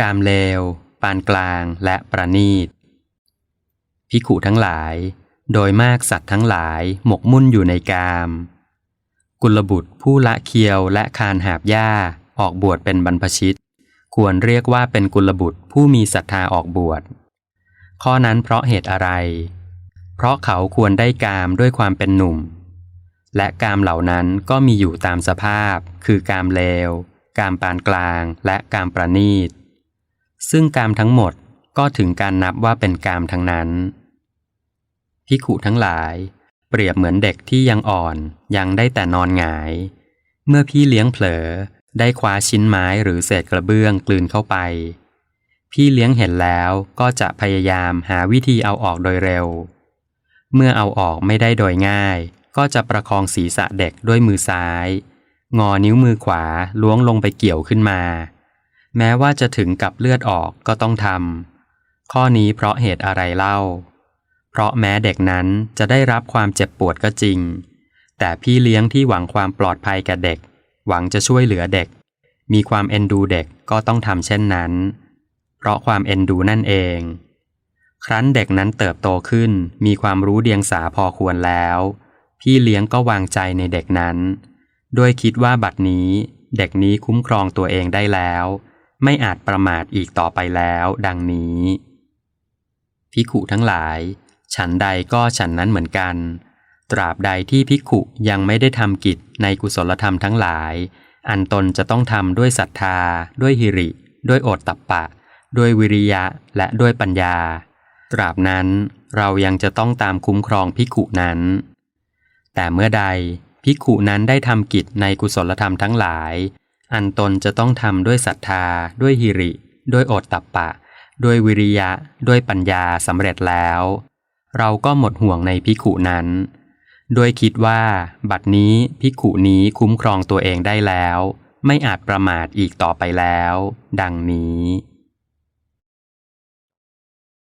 กามเลว ปานกลางและประณีตพิขุทั้งหลาย โดยมากสัตว์ทั้งหลายหมกมุ่นอยู่ในกาม กุลบุตรผู้ละเคียวและคานหาบหญ้าออกบวชเป็นบรรพชิต ควรเรียกว่าเป็นกุลบุตรผู้มีศรัทธาออกบวช ข้อนั้นเพราะเหตุอะไร เพราะเขาควรได้กามด้วยความเป็นหนุ่ม และกามเหล่านั้นก็มีอยู่ตามสภาพ คือกามเลว กามปานกลางและกามประณีต ซึ่งกามทั้งหมดก็ถึงการนับว่าเป็นกามทั้งนั้นพิขุทั้งหลาย เปรียบเหมือนเด็กที่ยังอ่อนยังได้แต่นอนหงาย เมื่อพี่เลี้ยงเผลอได้คว้าชิ้นไม้หรือเศษกระเบื้องกลืนเข้าไป พี่เลี้ยงเห็นแล้วก็จะพยายามหาวิธีเอาออกโดยเร็ว เมื่อเอาออกไม่ได้โดยง่าย ก็จะประคองศีรษะเด็กด้วยมือซ้าย งอนิ้วมือขวาล้วงลงไปเกี่ยวขึ้นมา แม้ว่าจะถึงกับเลือดออกก็ต้องทำข้อนี้เพราะเหตุอะไรเล่า เพราะแม้เด็กนั้นจะได้รับความเจ็บปวดก็จริง แต่พี่เลี้ยงที่หวังความปลอดภัยแก่เด็ก หวังจะช่วยเหลือเด็ก มีความเอ็นดูเด็กก็ต้องทำเช่นนั้น เพราะความเอ็นดูนั่นเอง ครั้นเด็กนั้นเติบโตขึ้น มีความรู้เดียงสาพอควรแล้ว พี่เลี้ยงก็วางใจในเด็กนั้น โดยคิดว่าบัดนี้เด็กนี้คุ้มครองตัวเองได้แล้ว ไม่อาจประมาทอีกต่อไปแล้ว ดังนี้ พิขุทั้งหลาย ฉันใดก็ฉันนั้นเหมือนกัน ตราบใดที่พิขุยังไม่ได้ทำกิจในกุศลธรรมทั้งหลาย อันตนจะต้องทำด้วยศรัทธา ด้วยหิริ ด้วยโอตตัปปะ ด้วยวิริยะและด้วยปัญญา ตราบนั้นเรายังจะต้องตามคุ้มครองพิขุนั้น แต่เมื่อใดพิขุนั้นได้ทำกิจในกุศลธรรมทั้งหลาย อันตนจะต้องทำด้วยศรัทธา ด้วยหิริ ด้วยโอตตัปปะ ด้วยวิริยะ ด้วยปัญญาสำเร็จแล้ว เราก็หมดห่วงในพิขุนั้น โดยคิดว่า บัดนี้พิขุนี้คุ้มครองตัวเองได้แล้ว ไม่อาจประมาทอีกต่อไปแล้ว ดังนี้